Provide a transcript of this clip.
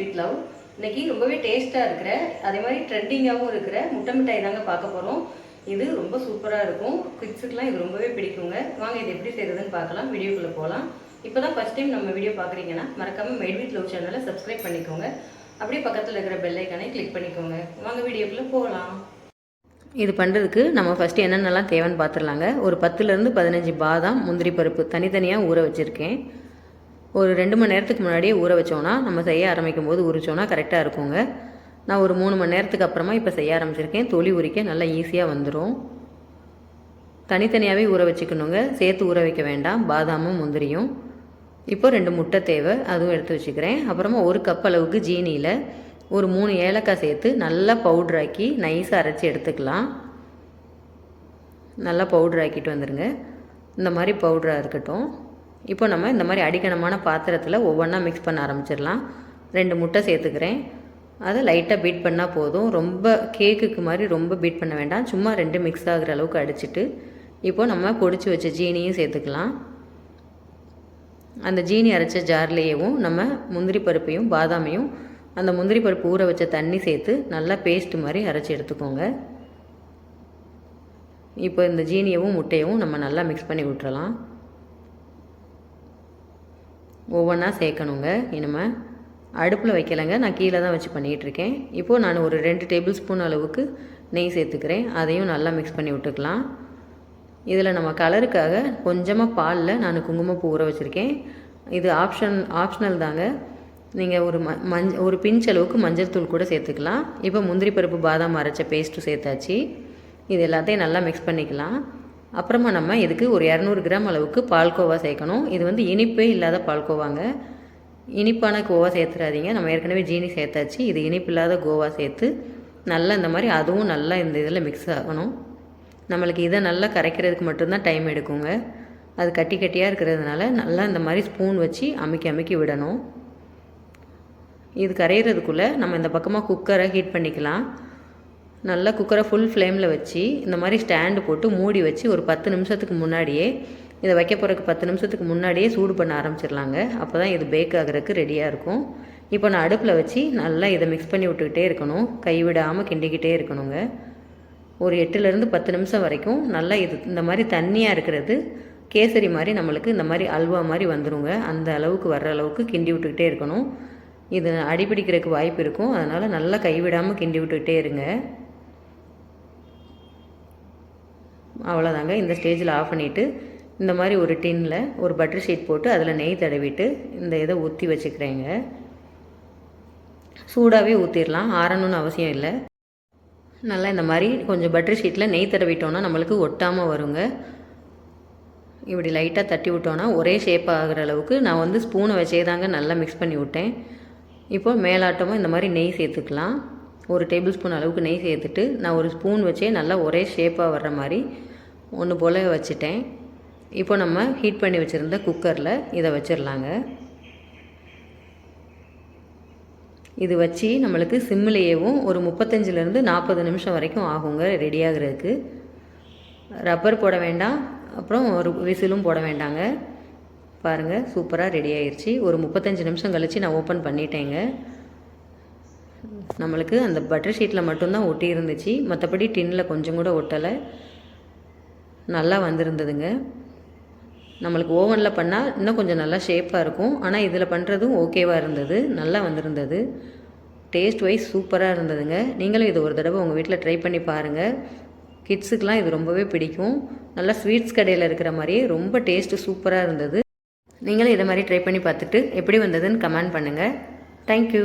With love இன்னைக்கு ரொம்பவே டேஸ்ட்டாக இருக்கிற அதே மாதிரி ட்ரெண்டிங்காகவும் இருக்கிற முட்டை மிட்டாய் தாங்க பார்க்க போகிறோம் இது ரொம்ப சூப்பராக இருக்கும். கிட்ஸுக்கெலாம் இது ரொம்பவே பிடிக்குங்க. வாங்க இது எப்படி செய்கிறதுன்னு பார்க்கலாம். வீடியோக்குள்ளே போகலாம் இப்போ தான் ஃபஸ்ட் டைம் நம்ம வீடியோ பார்க்குறீங்கன்னா மறக்காமல் மேட் வித் லவ் சேனலை சப்ஸ்கிரைப் பண்ணிக்கோங்க. அப்படியே பக்கத்தில் இருக்கிற பெல்லைக்கானே கிளிக் பண்ணிக்கோங்க. வாங்க வீடியோக்குள்ளே போகலாம் இது பண்ணுறதுக்கு நம்ம ஃபஸ்ட்டு என்னென்னலாம் தேவைன்னு பார்த்துடலாங்க. ஒரு பத்துலேருந்து பதினஞ்சு பாதாம் முந்திரி பருப்பு தனித்தனியாக ஊற வச்சுருக்கேன். ஒரு ரெண்டு மணி நேரத்துக்கு முன்னாடியே ஊற வச்சோன்னா நம்ம செய்ய ஆரம்பிக்கும் போது உரிச்சோன்னா கரெக்டாக இருக்குங்க. நான் ஒரு மூணு மணி நேரத்துக்கு அப்புறமா இப்போ செய்ய ஆரம்பிச்சிருக்கேன். தொலி உரிக்க நல்லா ஈஸியாக வந்துடும் தனித்தனியாகவே ஊற வச்சுக்கணுங்க. சேர்த்து ஊற வைக்க வேண்டாம். பாதாமும் முந்திரியும். இப்போ ரெண்டு முட்டை தேவை. அதுவும் எடுத்து வச்சுக்கிறேன். அப்புறமா ஒரு கப் அளவுக்கு ஜீனியில் ஒரு மூணு ஏலக்காய் சேர்த்து நல்லா பவுட்ராக்கி நைஸாக அரைச்சி எடுத்துக்கலாம். நல்லா பவுட்ராக்கிட்டு வந்துடுங்க இந்த மாதிரி பவுட்ராக இருக்கட்டும். இப்போ நம்ம இந்த மாதிரி அடிக்கணமான பாத்திரத்தில் ஒவ்வொன்றா மிக்ஸ் பண்ண ஆரம்பிச்சிடலாம். ரெண்டு முட்டை சேர்த்துக்கிறேன். அதை லைட்டாக பீட் பண்ணால் போதும். ரொம்ப கேக்குக்கு மாதிரி ரொம்ப பீட் பண்ண வேண்டாம். சும்மா ரெண்டு மிக்ஸ் ஆகுற அளவுக்கு அடிச்சுட்டு இப்போ நம்ம பொடிச்சு வச்ச ஜீனியும் சேர்த்துக்கலாம். அந்த ஜீனி அரைச்ச ஜார்லேயேவும் நம்ம முந்திரி பருப்பையும் பாதாமையும் அந்த முந்திரி பருப்பு ஊற வச்ச தண்ணி சேர்த்து நல்லா பேஸ்ட் மாதிரி அரைச்சி எடுத்துக்கோங்க. இப்போ இந்த ஜீனியவும் முட்டையவும் நம்ம நல்லா மிக்ஸ் பண்ணி விட்டுறலாம். ஒவ்வொன்றா சேர்க்கணுங்க. இனிமேல் அடுப்பில் வைக்கலைங்க. நான் கீழே தான் வச்சு பண்ணிகிட்ருக்கேன். இப்போது நான் ஒரு ரெண்டு டேபிள் ஸ்பூன் அளவுக்கு நெய் சேர்த்துக்கிறேன். அதையும் நல்லா மிக்ஸ் பண்ணி விட்டுக்கலாம். இதில் நம்ம கலருக்காக கொஞ்சமாக பாலில் நான் குங்குமப்பூ ஊற வச்சுருக்கேன். இது ஆப்ஷன் ஆப்ஷனல் தாங்க. நீங்கள் ஒரு ம மஞ்ச ஒரு பிஞ்ச் அளவுக்கு மஞ்சள் தூள் கூட சேர்த்துக்கலாம். இப்போ முந்திரி பருப்பு பாதாம் அரைச்ச பேஸ்ட்டு சேர்த்தாச்சு. இது எல்லாத்தையும் நல்லா மிக்ஸ் பண்ணிக்கலாம். அப்புறமா நம்ம இதுக்கு ஒரு இரநூறு கிராம் அளவுக்கு பால்கோவா சேர்க்கணும். இது வந்து இனிப்பே இல்லாத பால்கோவாங்க இனிப்பான கோவா சேர்த்துறாதீங்க. நம்ம ஏற்கனவே ஜீனி சேர்த்தாச்சு. இது இனிப்பு இல்லாத கோவா சேர்த்து நல்லா இந்த மாதிரி அதுவும் நல்லா இந்த இதில் மிக்ஸ் ஆகணும். நம்மளுக்கு இதை நல்லா கரைக்கிறதுக்கு மட்டும்தான் டைம் எடுக்குங்க. அது கட்டி கட்டியாக இருக்கிறதுனால நல்லா இந்த மாதிரி ஸ்பூன் வச்சு அமைக்கி அமைக்கி விடணும். இது கரையிறதுக்குள்ளே நம்ம இந்த பக்கமாக குக்கரை ஹீட் பண்ணிக்கலாம். நல்லா குக்கரை ஃபுல் ஃப்ளேமில் வச்சு இந்த மாதிரி ஸ்டாண்டு போட்டு மூடி வச்சு ஒரு பத்து நிமிஷத்துக்கு முன்னாடியே இதை வைக்க போகிறதுக்கு பத்து நிமிஷத்துக்கு முன்னாடியே சூடு பண்ண ஆரம்பிச்சிடலாங்க. அப்போ தான் இது பேக் ஆகிறதுக்கு ரெடியாக இருக்கும். இப்போ நான் அடுப்பில் வச்சு நல்லா இதை மிக்ஸ் பண்ணி விட்டுக்கிட்டே இருக்கணும். கைவிடாமல் கிண்டிக்கிட்டே இருக்கணுங்க. ஒரு எட்டுலேருந்து பத்து நிமிஷம் வரைக்கும் நல்லா இது இந்த மாதிரி தண்ணியாக இருக்கிறது கேசரி மாதிரி நம்மளுக்கு இந்த மாதிரி அல்வா மாதிரி வந்துடுங்க அந்த அளவுக்கு வர்ற அளவுக்கு கிண்டி விட்டுக்கிட்டே இருக்கணும். இது அடிபிடிக்கிறதுக்கு வாய்ப்பு இருக்கும். அதனால் நல்லா கைவிடாமல் கிண்டி விட்டுக்கிட்டே இருங்க. அவ்வளோதாங்க இந்த ஸ்டேஜில் ஆஃப் பண்ணிவிட்டு இந்த மாதிரி ஒரு டின்னில் ஒரு பட்டர் ஷீட் போட்டு அதில் நெய் தடவிட்டு இந்த இதை ஊற்றி வச்சுக்கிறேங்க. சூடாகவே ஊற்றிடலாம் ஆறணும்னு அவசியம் இல்லை. நல்லா இந்த மாதிரி கொஞ்சம் பட்டர் ஷீட்டில் நெய் தடவிட்டோன்னா நம்மளுக்கு ஒட்டாமல் வருங்க. இப்படி லைட்டாக தட்டி விட்டோன்னா ஒரே ஷேப் ஆகிற அளவுக்கு நான் வந்து ஸ்பூனை வச்சே தாங்க நல்லா மிக்ஸ் பண்ணி விட்டேன். இப்போ மேலாட்டமாக இந்த மாதிரி நெய் சேர்த்துக்கலாம். ஒரு டேபிள் ஸ்பூன் அளவுக்கு நெய் சேர்த்துட்டு நான் ஒரு ஸ்பூன் வச்சே நல்லா ஒரே ஷேப்பாக வர்ற மாதிரி ஒன்று போல் வச்சுட்டேன். இப்போ நம்ம ஹீட் பண்ணி வச்சுருந்த குக்கரில் இதை வச்சிடலாங்க இது வச்சு நம்மளுக்கு சிம்மிலேயேவும் ஒரு முப்பத்தஞ்சிலேருந்து நாற்பது நிமிஷம் வரைக்கும் ஆகுங்க ரெடியாகிறதுக்கு ரப்பர் போட வேண்டாம் அப்புறம் ஒரு விசிலும் போட வேண்டாங்க. பாருங்கள் சூப்பராக ரெடி ஆயிடுச்சு ஒரு முப்பத்தஞ்சு நிமிஷம் கழித்து நான் ஓப்பன் பண்ணிட்டேங்க. நம்மளுக்கு அந்த பட்டர் ஷீட்டில் மட்டும்தான் ஒட்டி இருந்துச்சு மற்றபடி டின்னில் கொஞ்சம் கூட ஒட்டலை. நல்லா வந்திருந்ததுங்க. நம்மளுக்கு ஓவனில் பண்ணால் இன்னும் கொஞ்சம் நல்லா ஷேப்பாக இருக்கும். ஆனால் இதில் பண்ணுறதும் ஓகேவாக இருந்தது. நல்லா வந்திருந்தது. டேஸ்ட் வைஸ் சூப்பராக இருந்ததுங்க. நீங்களும் இது ஒரு தடவை உங்கள் வீட்டில் ட்ரை பண்ணி பாருங்கள் கிட்ஸுக்கெலாம் இது ரொம்பவே பிடிக்கும். நல்லா ஸ்வீட்ஸ் கடையில் இருக்கிற மாதிரியே ரொம்ப டேஸ்ட்டு சூப்பராக இருந்தது. நீங்களும் இதை மாதிரி ட்ரை பண்ணி பார்த்துட்டு எப்படி வந்ததுன்னு கமெண்ட் பண்ணுங்கள் தேங்க்யூ